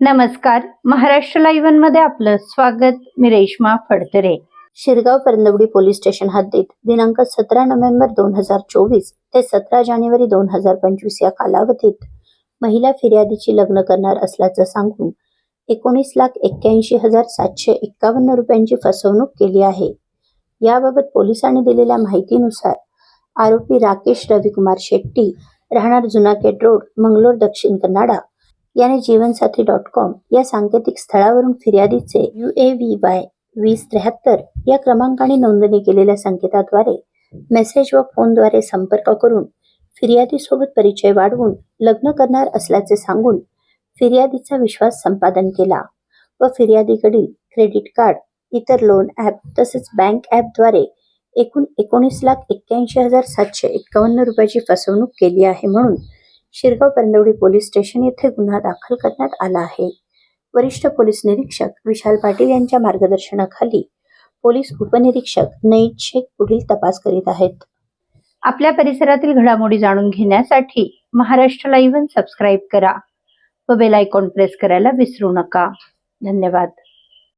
नमस्कार. महाराष्ट्र लाईव्हमध्ये आपलं स्वागत. मी रेश्मा फडतरे. शिरगाव परंदवडी पोलीस स्टेशन हद्दीत दिनांक सतरा नोव्हेंबर दोन हजार चोवीस ते सतरा जानेवारी दोन हजार पंचवीस या कालावधीत महिला फिर्यादीची लग्न करणार असल्याचं सांगून एकोणीस लाख एक्क्याऐंशी हजार सातशे एक्कावन्न रुपयांची फसवणूक केली आहे. याबाबत पोलिसांनी दिलेल्या माहितीनुसार आरोपी राकेश रविकुमार शेट्टी राहणार जुनाकेट रोड मंगलोर दक्षिण कन्नाडा याने जीवनसाथी डॉट कॉम या सांकेतिक स्थळावरून फिर्यादीचे यू ए व्ही वाय वीस त्र्याहत्तर या क्रमांकाने नोंदणी केलेल्या संकेताद्वारे मेसेज व फोनद्वारे संपर्क करून फिर्यादीसोबत परिचय वाढवून लग्न करणार असल्याचे सांगून फिर्यादीचा विश्वास संपादन केला व फिर्यादीकडील क्रेडिट कार्ड इतर लोन ॲप तसेच बँक ॲपद्वारे एकूण एकोणीस लाख एक्क्याऐंशी हजार सातशे एक्कावन्न रुपयाची फसवणूक केली आहे म्हणून शिरगाव परंदवडी पोलीस स्टेशन येथे गुन्हा दाखल करण्यात आला आहे. वरिष्ठ पोलीस निरीक्षक विशाल पाटील यांच्या मार्गदर्शनाखाली पोलीस उपनिरीक्षक नईद शेख पुढील तपास करीत आहेत. आपल्या परिसरातील घडामोडी जाणून घेण्यासाठी महाराष्ट्र लाईव्ह सबस्क्राईब करा व बेल आयकॉन प्रेस करायला विसरू नका. धन्यवाद.